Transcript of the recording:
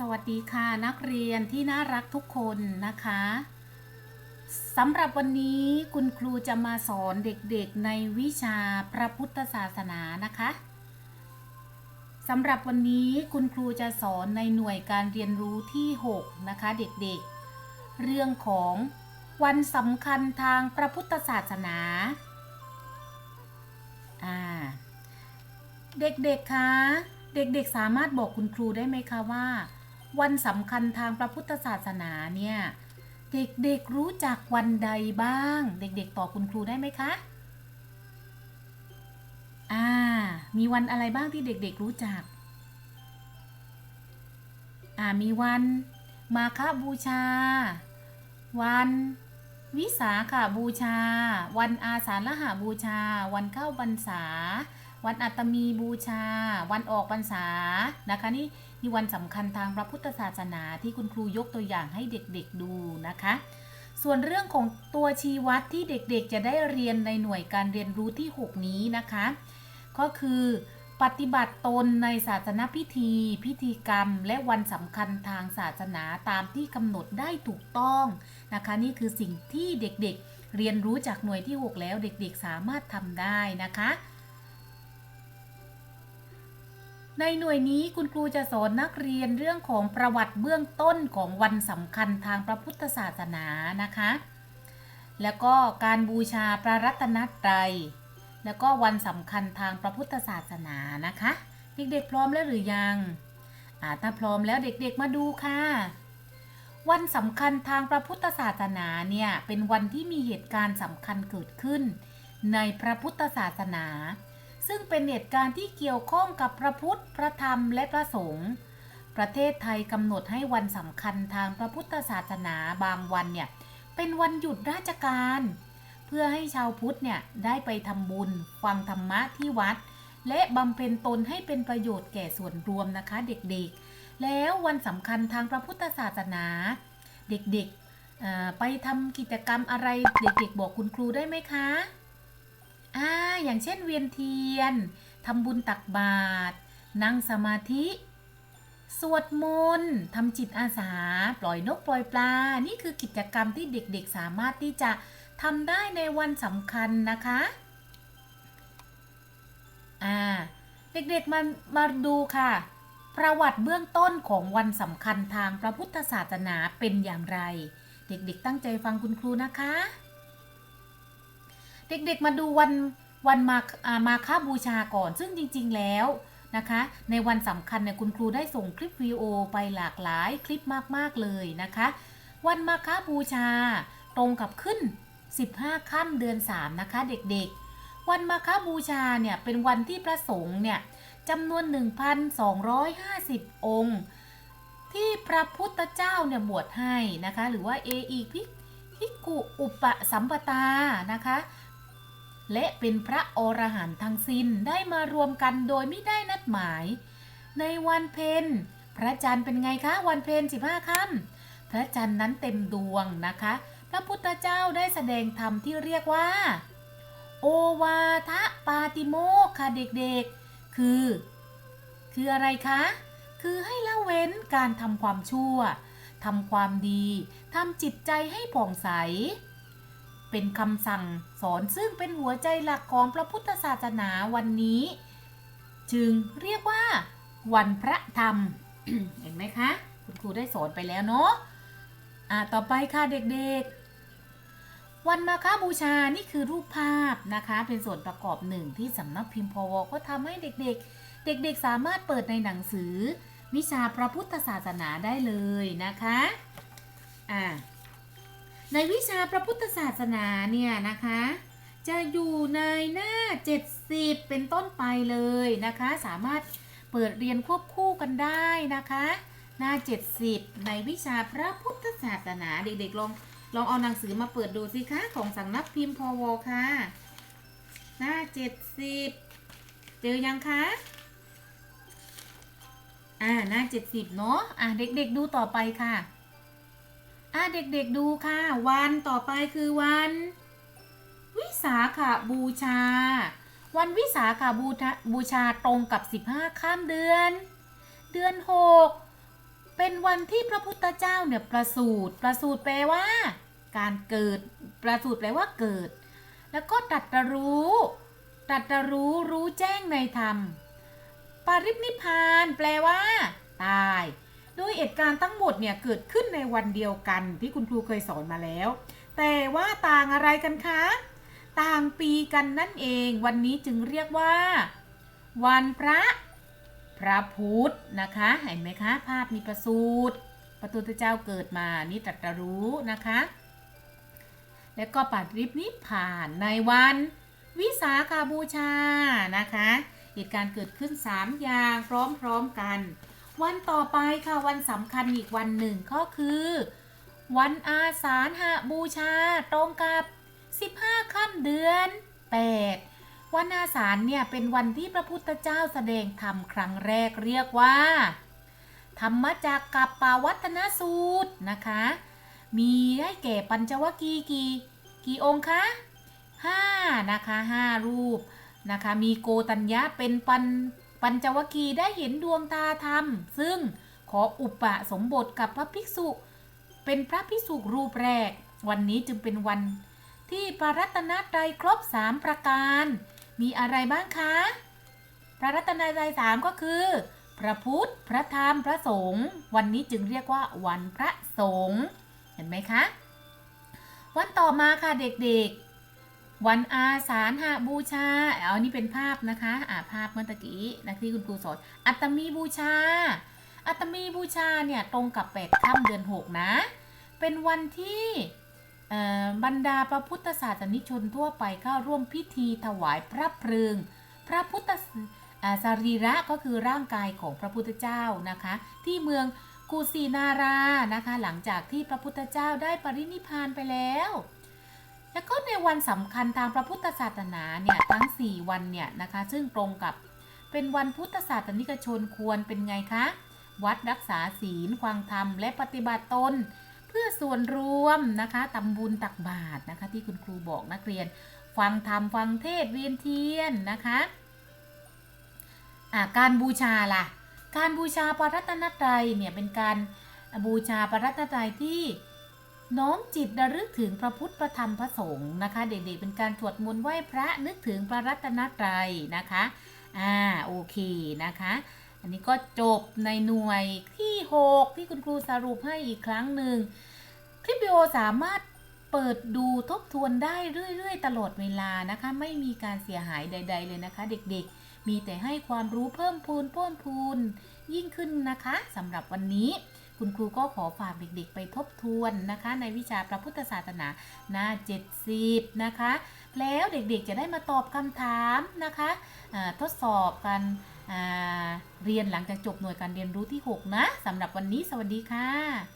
สวัสดีค่ะนักเรียนที่น่ารักทุกคนนะคะสำหรับวันนี้คุณครูจะมาสอนเด็กๆในวิชาพระพุทธศาสนานะคะสำหรับวันนี้คุณครูจะสอนในหน่วยการเรียนรู้ที่ 6 นะคะเด็กๆ เรื่องของวันสำคัญทางพระพุทธศาสนาอ่าเด็กๆคะเด็กๆสามารถบอกคุณครูได้ไหมคะว่า วันสำคัญทางพระพุทธศาสนาเนี่ยเด็กๆรู้จักวันใดบ้าง เด็กๆตอบคุณครูได้ไหมคะ อ่า มีวันอะไรบ้างที่เด็กๆรู้จัก อ่า มีวันมาฆบูชา วันวิสาขาบูชา วันอาสาฬหาบูชา วันเข้าพรรษา วันอัตมีบูชา วันออกพรรษานะคะนี่นี่วันสำคัญทางพระพุทธศาสนาที่คุณครูยกตัวอย่างให้เด็กๆดูนะคะ ส่วนเรื่องของตัวชี้วัดที่เด็กๆ จะได้เรียนในหน่วยการเรียนรู้ที่ 6 นี้นะคะ ก็คือปฏิบัติตนในศาสนพิธี พิธีกรรม และวันสำคัญทางศาสนาตามที่กำหนดได้ถูกต้องนะคะ นี่คือสิ่งที่เด็กๆเรียนรู้จากหน่วยที่ 6 แล้วเด็กๆสามารถทำได้นะคะ ในหน่วยนี้คุณครูจะสอนนักเรียนเรื่องของประวัติเบื้องต้นของวันสำคัญทางพระพุทธศาสนานะคะ แล้วก็การบูชาพระรัตนตรัย แล้วก็วันสำคัญทางพระพุทธศาสนานะคะ เด็กๆพร้อมแล้วหรือยังถ้าพร้อมแล้วเด็กๆมาดูค่ะ วันสำคัญทางพระพุทธศาสนาเนี่ยเป็นวันที่มีเหตุการณ์สำคัญเกิดขึ้น ในพระพุทธศาสนา ซึ่งเป็นเหตุการณ์ที่เกี่ยวข้องกับพระพุทธ พระธรรม และพระสงฆ์ ประเทศไทยกำหนดให้วันสำคัญทางพระพุทธศาสนาบางวันเนี่ยเป็นวันหยุดราชการ เพื่อให้ชาวพุทธเนี่ยได้ไปทำบุญ ฟังธรรมะที่วัด และบำเพ็ญตนให้เป็นประโยชน์แก่ส่วนรวมนะคะเด็กๆ แล้ววันสำคัญทางพระพุทธศาสนา เด็กๆไปทำกิจกรรมอะไรเด็กๆ บอกคุณครูได้ไหมคะ อ่าอย่างเช่นเวียนเทียนทำบุญตักบาตรนั่งสมาธิ สวดมนต์ทำจิตอาสา ปล่อยนกปล่อยปลา นี่คือกิจกรรมที่เด็กๆสามารถที่จะทำได้ในวันสำคัญนะคะอ่าเด็กๆมามาดูค่ะ ประวัติเบื้องต้นของวันสำคัญทางพระพุทธศาสนาเป็นอย่างไร เด็กๆตั้งใจฟังคุณครูนะคะ เด็กๆมาดูวันวันมาอ่ามาบูชาก่อน ซึ่งจริง ๆ แล้วนะคะ ในวันสำคัญเนี่ยคุณครูได้ส่งคลิปวิดีโอไปหลากหลายคลิปมากๆเลยนะคะ วันมาฆบูชาตรงกับขึ้น 15ค่ำเดือน 3 นะคะ เด็กๆ วันมาฆบูชาเนี่ยเป็นวันที่พระสงฆ์เนี่ยจำนวน 1,250 องค์ ที่พระพุทธเจ้าเนี่ยบวชให้นะคะ หรือว่าเออีพิพิกุอุปสัมปตานะคะ และเป็นพระอรหันต์ทั้งสิ้นได้มารวมกันโดยไม่ได้นัดหมาย ในวันเพ็ญพระจันทร์เป็นไงคะวันเพ็ญ15ค่ำพระจันทร์นั้นเต็มดวงนะคะ พระพุทธเจ้าได้แสดงธรรมที่เรียกว่า โอวาทะปาติโมกค่ะเด็กๆ คือ คืออะไรคะ คือให้ละเว้นการทำความชั่วทำความดีทำจิตใจให้ผ่องใส เป็นคำสั่งสอนซึ่งเป็นหัวใจหลักของพระพุทธศาสนาวันนี้ จึงเรียกว่า วันพระธรรม เห็นไหมคะ คุณครูได้สอนไปแล้วเนาะอ่าต่อไปค่ะเด็กๆ วันมาฆบูชานี่คือรูปภาพนะคะ เป็นส่วนประกอบหนึ่งที่สำนักพิมพ์พวก็ทำให้เด็กๆ เด็กๆ สามารถเปิดในหนังสือ วิชาพระพุทธศาสนาได้เลยนะคะอ่า ในวิชาพระพุทธศาสนาเนี่ยนะคะ จะอยู่ในหน้า 70 เป็นต้นไปเลยนะคะ สามารถเปิดเรียนควบคู่กันได้นะคะ หน้า 70 ในวิชาพระพุทธศาสนาเด็กๆลองลองเอาหนังสือมาเปิดดูสิคะของสังนักพิมพ์พวค่ะ หน้า 70 เจอยังคะอ่าหน้า 70 เนาะอะเด็กๆดูต่อไปค่ะ อะเด็กๆดูค่ะ วันต่อไปคือวัน วิสาขาบูชา วันวิสาขาบูชาบูชาตรงกับ 15 ข้ามเดือน เดือน 6 เป็นวันที่พระพุทธเจ้าเนี่ยประสูติประสูติแปลว่า การเกิดประสูติแปลว่าเกิด แล้วก็ตรัสรู้ตรัสรู้รู้แจ้งในธรรม ปรินิพาน แปลว่า ตาย โดยเหตุการณ์ทั้งหมดเนี่ยเกิดขึ้นในวันเดียวกันที่คุณครูเคยสอนมาแล้ว แต่ว่าต่างอะไรกันคะ ต่างปีกันนั่นเอง วันนี้จึงเรียกว่า วันพระพระพุธนะคะ เห็นไหมคะ ภาพมีประสูตรพระพุทธเจ้าเกิดมานี่ตรัสรู้นะคะ แล้วก็ปัดริบนิพพานในวันวิสาขาบูชานะคะ เหตุการณ์เกิดขึ้น 3 อย่างพร้อมๆกัน วันต่อไปค่ะวันสำคัญอีกวันหนึ่งก็คือ วันอาสาฬหบูชาตรงกับ 15ค่ำเดือน 8 วันอาสาฬเนี่ยเป็นวันที่พระพุทธเจ้าแสดงธรรมครั้งแรกเรียกว่า ธรรมจักกับปาวัตนสูตรนะคะ มีได้แก่ปัญจวัคคีย์กี่กี่องค์คะห้านะคะห้ารูปนะคะ มีโกตัญญะเป็นปัญ ปัญจวคีได้เห็นดวงตาธรรม ซึ่งขออุปสมบทกับพระภิกษุ เป็นพระภิกษุรูปแรก วันนี้จึงเป็นวัน ที่พระรัตนตรัยครบสามประการ มีอะไรบ้างคะพระรัตนตรัยสามก็คือ พระพุทธ พระธรรม พระสงฆ์วันนี้จึงเรียกว่าวันพระสงฆ์เห็นไหมคะ วันต่อมาค่ะเด็กๆ วันอาสาฬหบูชาเอานี่เป็นภาพนะคะอ่าภาพเมื่อตะกี้นะที่คุณครูสอนอัตมีบูชา อัตมีบูชาเนี่ยตรงกับ8ค่ำเดือน6นะ เป็นวันที่บรรดาพระพุทธศาสนิชนทั่วไปเข้าร่วมพิธีถวายพระเพลิง พระพุทธสรีระก็คือร่างกายของพระพุทธเจ้านะคะ ที่เมืองกุสินารานะคะ หลังจากที่พระพุทธเจ้าได้ปรินิพานไปแล้ว แล้วก็ในวันสำคัญทางพระพุทธศาสนาเนี่ยทั้ง 4 วันเนี่ยนะคะ ซึ่งตรงกับเป็นวันพุทธศาสนิกชนควรเป็นไงคะ วัดรักษาศีลควางธรรม และปฏิบัติตน เพื่อส่วนรวมนะคะทำบุญตักบาตรนะคะ ที่คุณครูบอกนักเรียน ฟังธรรมฟังเทศเวียนเทียนนะคะาการบูชาล่ะ การบูชาพระรัตนตรัยเนี่ยเป็นการบูชาพระรัตนตรัยที่ น้อมจิตระลึกถึงพระพุทธพระธรรมพระสงฆ์นะคะ เด็กๆเป็นการสวดมนต์ไหว้พระนึกถึงพระรัตนตรัยนะคะอ่าโอเคนะคะ อันนี้ก็จบในหน่วยที่ 6 ที่คุณครูสรุปให้อีกครั้งหนึ่งคลิปวิดีโอสามารถเปิดดูทบทวนได้เรื่อยๆ ตลอดเวลานะคะ ไม่มีการเสียหายใด ๆ เลยนะคะ เด็กๆ มีแต่ให้ความรู้เพิ่มพูนเพิ่มพูนยิ่งขึ้นนะคะสำหรับวันนี้ คุณครูก็ขอฝากเด็กๆ ไปทบทวนนะคะ ในวิชาพระพุทธศาสนาหน้า 70 นะคะ แล้วเด็กๆจะได้มาตอบคำถามนะคะทดสอบกันเรียนหลังจากจบหน่วยการเรียนรู้ที่ 6 นะสำหรับวันนี้สวัสดีค่ะ